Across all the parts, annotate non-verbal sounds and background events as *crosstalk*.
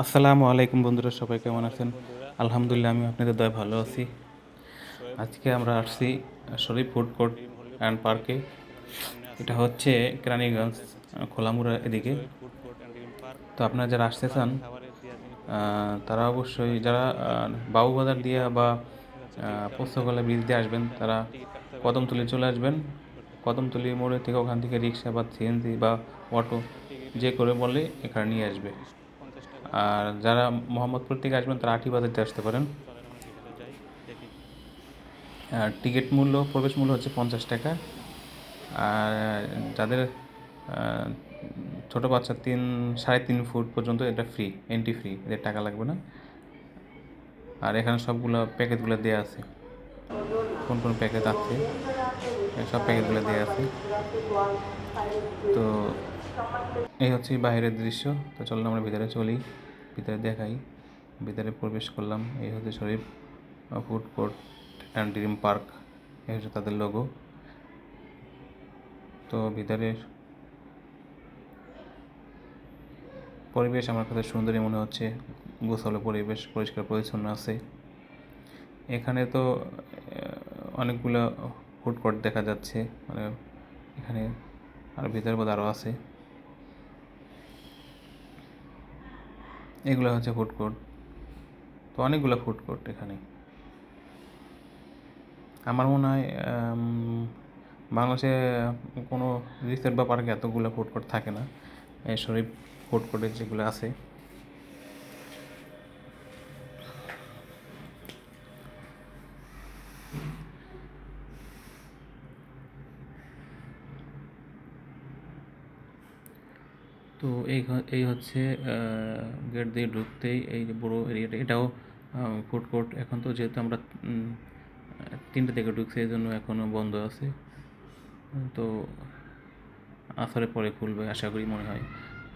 আসসালামু আলাইকুম বন্ধুরা, সবাই কেমন আছেন? আলহামদুলিল্লাহ আমি আপনাদের দয় ভালো আছি। আজকে আমরা আসছি শরীফ ফুড কোর্ট অ্যান্ড পার্কে। এটা হচ্ছে কেরানীগঞ্জ, খোলামুড়া এদিকে। তো আপনারা যারা আসতে চান তারা অবশ্যই যারা বাবুবাজার দিয়ে বা পোস্তগোলা ব্রিজ দিয়ে আসবেন, তারা কদমতলি চলে আসবেন। কদমতলি মোড়ে থেকে ওখান থেকে রিক্সা বা সিএনজি বা অটো, যে করে বলে এখানে নিয়ে আসবে। আর যারা মোহাম্মদপুর থেকে আসবেন, তারা আটি বাজারতে আসতে পারেন। আর টিকিট মূল্য, প্রবেশ মূল্য হচ্ছে পঞ্চাশ টাকা। আর যাদের ছোট বাচ্চা তিন, সাড়ে তিন ফুট পর্যন্ত, এটা ফ্রি এন্ট্রি ফ্রি এদের টাকা লাগবে না। আর এখানে সবগুলো প্যাকেটগুলো দেওয়া আছে। কোন কোন প্যাকেট আছে? সব প্যাকেটগুলো দেওয়া আছে। তো এই হচ্ছে বাইরের দৃশ্য। তো চলুন আমরা ভিতরে চলি, ভিতরে দেখাই। ভিতরে প্রবেশ করলাম, এই হচ্ছে Sharif food court and dream park, এই হচ্ছে তাদের লোগো তো ভিতরে পরিবেশ আমার কাছে সুন্দরই মনে হচ্ছে, গোছালো পরিবেশ, পরিষ্কার, পরিচ্ছন্ন আছে। এখানে তো অনেকগুলো ফুড কোর্ট দেখা যাচ্ছে মানে এখানে আর ভিতরে বোধ আরও আছে। এগুলো হচ্ছে ফুড কোর্ট তো অনেকগুলো ফুড কোর্ট এখানে। আমার মনে হয় বাংলাদেশে কোনো রিসোর্ট বা পার্কে এতগুলো ফুড কোর্ট থাকে না। এই শরীফ ফুড কোর্টে যেগুলো আছে। তো এই এই হচ্ছে গেট দিয়ে ঢুকতেই এই যে বড় এরিয়াটা, এটাও ফুড কোর্ট এখন তো যেহেতু আমরা তিনটে থেকে ঢুকছি, এই জন্য এখনও বন্ধ আছে। তো আসরে পরে খুলবে, আশা করি মনে হয়।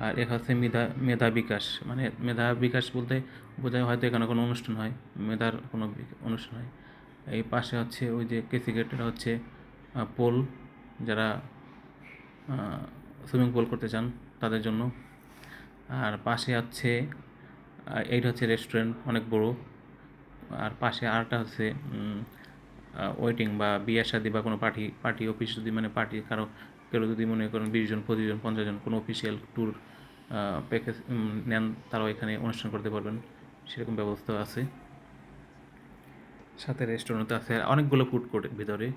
আর এখানে হচ্ছে মেধা মেধা বিকাশ। মানে মেধা বিকাশ বলতে বোঝায় হয়তো এখানে কোনো অনুষ্ঠান হয়, মেধার কোনো অনুষ্ঠান হয়। এই পাশে হচ্ছে ওই যে কেসি গেটটা হচ্ছে পোল যারা সুইমিং পুল করতে চান তাদের জন্য। আর পাশে আছে এইটা হচ্ছে রেস্টুরেন্ট অনেক বড়। আর পাশে আরটা হচ্ছে ওয়েটিং বা বিয়ে শাদি বা কোনো পার্টি পার্টি অফিস যদি মানে পার্টি কারও, কেউ যদি মনে করেন বিশ জন, পঁচিশ জন, পঞ্চাশ জন কোনো অফিসিয়াল ট্যুর প্যাকেজ নেন, তারাও এখানে অনুষ্ঠান করতে পারবেন। সেরকম ব্যবস্থা আছে। সাথে রেস্টুরেন্ট আছে। অনেকগুলো ফুড কোর্ট ভিতরে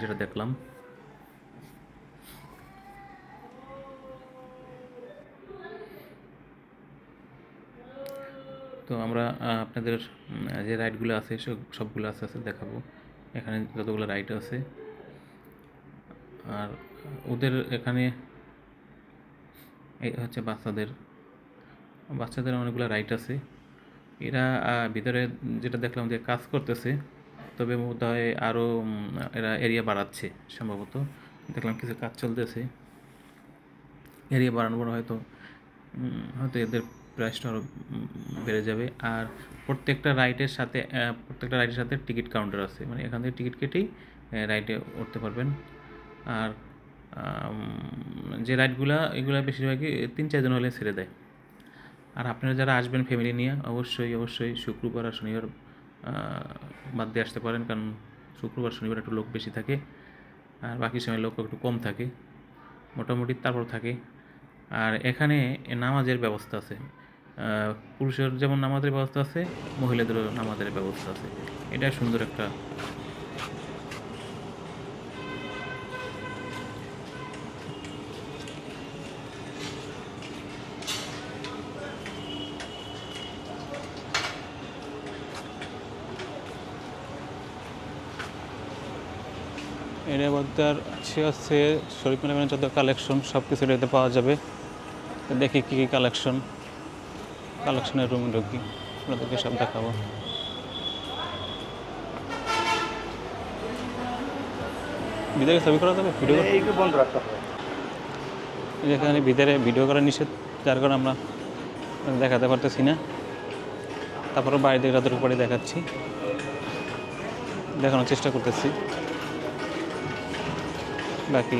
যেটা দেখলাম। তো আমরা আপনাদের যে রাইডগুলো আছে, সব, সবগুলো আস্তে আস্তে দেখাবো। এখানে যতগুলো রাইড আছে। আর ওদের এখানে এই হচ্ছে বাচ্চাদের বাচ্চাদের অনেকগুলো রাইড আছে। এরা ভিতরে যেটা দেখলাম যে কাজ করতেছে, তবে বোধ হয় আরও এরা এরিয়া বাড়াচ্ছে সম্ভবত। দেখলাম কিছু কাজ চলতেছে। এরিয়া বাড়ানোর হয়তো হয়তো এদের প্রাইসটা আরও বেড়ে যাবে। আর প্রত্যেকটা রাইডের সাথে প্রত্যেকটা রাইডের সাথে টিকিট কাউন্টার আছে। মানে এখান থেকে টিকিট কেটেই রাইডে উঠতে পারবেন। আর যে রাইডগুলা, এগুলো বেশিরভাগই তিন চারজন হলে ছেড়ে দেয়। আর আপনারা যারা আসবেন ফ্যামিলি নিয়ে, অবশ্যই অবশ্যই শুক্রবার আর শনিবার বাদ দিয়ে আসতে পারেন। কারণ শুক্রবার, শনিবার একটু লোক বেশি থাকে। আর বাকি সময় লোক একটু কম থাকে। মোটামুটি তারপর থাকে। আর এখানে নামাজের ব্যবস্থা আছে। পুরুষের যেমন নামাজের ব্যবস্থা আছে, মহিলাদেরও নামাজের ব্যবস্থা আছে। এটা সুন্দর একটা মধ্যে আর আছে হচ্ছে শরীফ মিলামের যত কালেকশন সব কিছু এটাতে পাওয়া যাবে। দেখি কী কী কালেকশন কালেকশনের রুমে ঢুকি আপনাদেরকে সব দেখাবো। ভিতরে ছবি করা যাবে? ভিডিও বন্ধ রাখতে হবে। যেখানে ভিতরে ভিডিও করা নিষেধ যার কারণে আমরা দেখাতে পারতেছি না। তারপরে বাইরে রাতের উপরে দেখাচ্ছি। দেখানোর চেষ্টা করতেছি। বাকি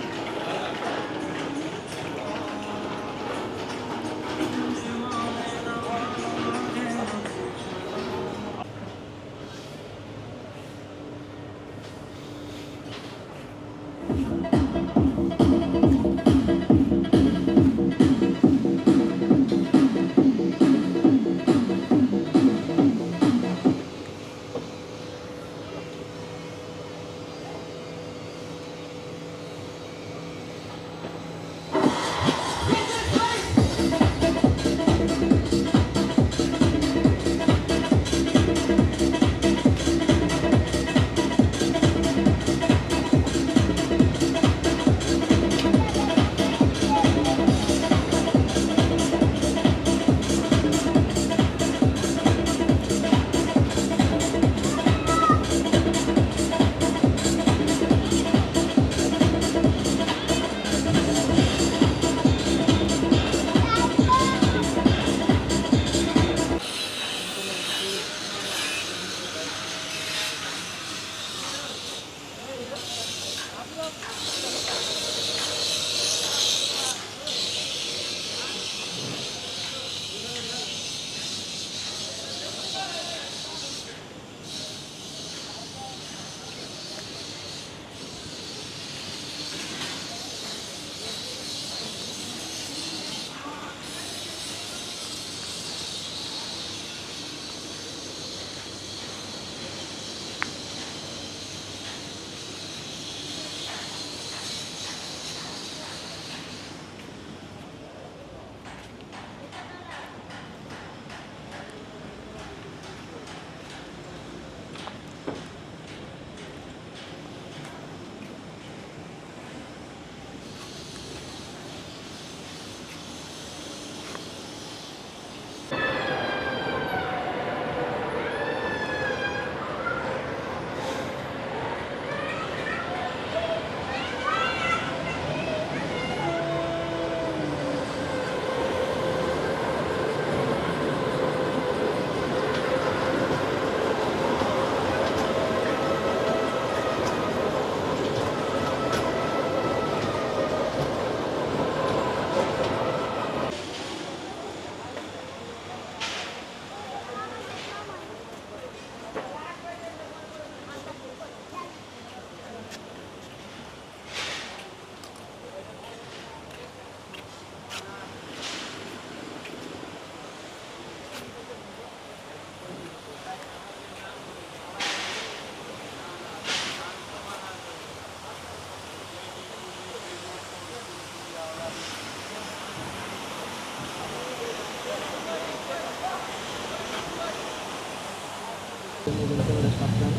ভাই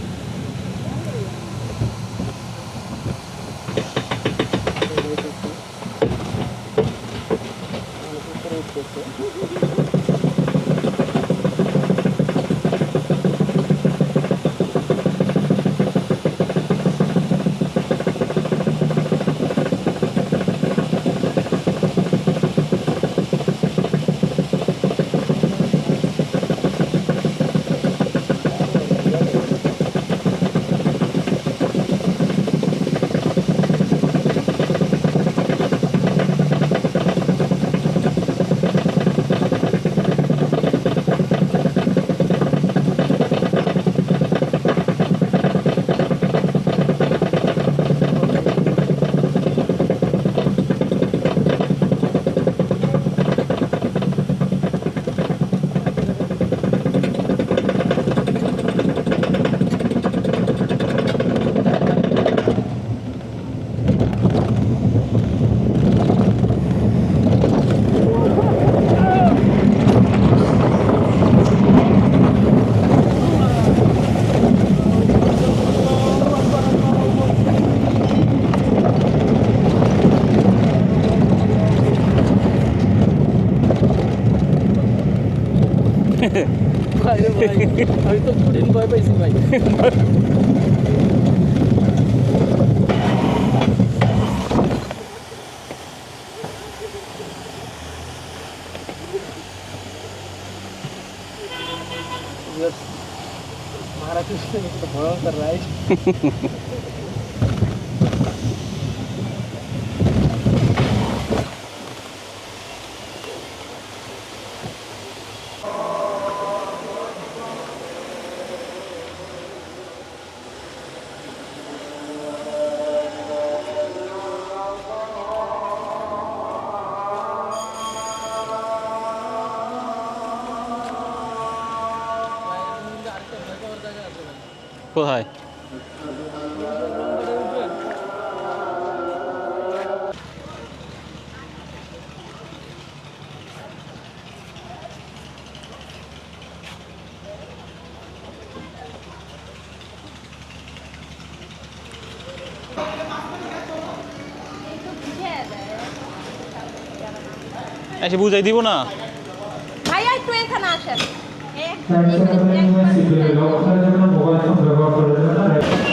রে ভাই আমি তো কঠিন ভয় পাইছি ভাই महाराष्ट्र में तो भयंकर राइड *laughs* কোথায়? এসে বুঝাই দিব না? ভাইয়া একটু এখানে আসেন। এক- সাইকেল